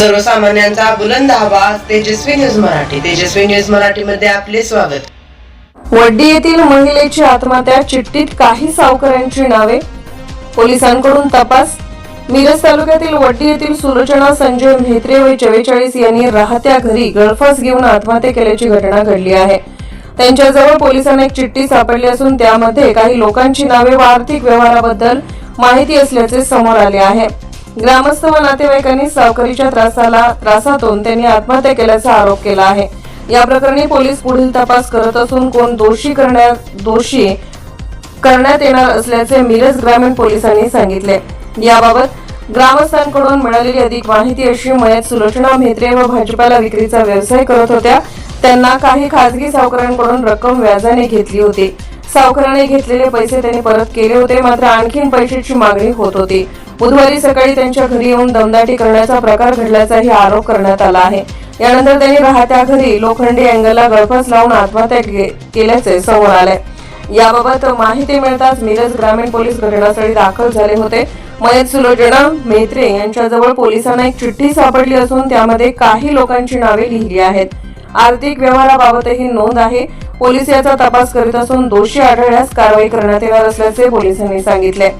सर्वसामान्यांचा बुलंद आवाज तेजस्वी न्यूज मराठी. तेजस्वी न्यूज मराठी मध्ये आपले स्वागत. वड्डी येथील महिलेची आत्महत्या चिठ्ठीत काही सावकारांची नावे? पोलिसांकडून तपास. मिरज तालुक्यातील वड्डी येथील सुलोचना संजय म्हेत्रे वय चव्वेचाळीस यांनी राहत्या घरी गळफास घेऊन आत्महत्या केल्याची घटना घडली आहे. त्यांच्याजवळ पोलिसांना एक चिठ्ठी सापडली असून त्यामध्ये काही लोकांची नावे व आर्थिक व्यवहाराबद्दल माहिती असल्याचे समोर आले आहे. ग्रामस्थ व नातेवाईकांनी सावकारीच्या त्रासाला त्रासातून त्यांनी आत्महत्या केल्याचा आरोप केला आहे. या प्रकरणी पोलीस पुढील तपास करत असून कोण दोषी करण्यात दोषी करण्यात येणार असल्याचे मिरज ग्रामीण पोलिसांनी सांगितले. याबाबत ग्रामस्थांकडून मिळालेली अधिक माहिती अशी मयत सुलोचना म्हेत्रे व भाजपाला विक्रीचा व्यवसाय करत होत्या. त्यांना काही खासगी सावकारांकडून रक्कम व्याजाने घेतली होती. सावकाराने घेतलेले पैसे त्यांनी परत केले होते मात्र आणखीन पैशाची मागणी होत होती. बुधवारी सकाळी त्यांच्या घरी येऊन दमदाटी करण्याचा प्रकार घडल्याचाही आरोप करण्यात आला आहे. यानंतर त्यांनी राहत्या घरी लोखंडी अँगलला गळफास लावून आत्महत्या केल्याचे समोर आले. याबाबत माहिती मिळताच मिरज ग्रामीण पोलीस घटनास्थळी दाखल झाले होते. मयत सुलोचना मेत्रे यांच्याजवळ पोलिसांना एक चिठ्ठी सापडली असून त्यामध्ये काही लोकांची नावे लिहिली आहेत. आर्थिक व्यवहाराबाबतही नोंद आहे. पोलीस याचा तपास करीत असून दोषी आढळल्यास कारवाई करण्यात येणार असल्याचे पोलिसांनी सांगितले.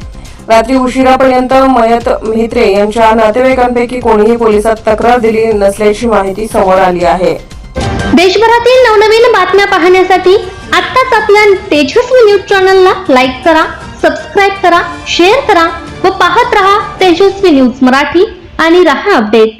रात्री उशिरापर्यंत मयत म्हेत्रे यांच्या नातेवाईकांपैकी कोणीही पोलिसात तक्रार दिली नसल्याची माहिती समोर आली आहे. देशभरातील नवनवीन बातम्या पाहण्यासाठी आत्ताच आपल्या तेजस्वी न्यूज चॅनलला लाईक करा सबस्क्राईब करा शेअर करा व पाहत रहा तेजस्वी न्यूज मराठी आणि रहा अपडेट.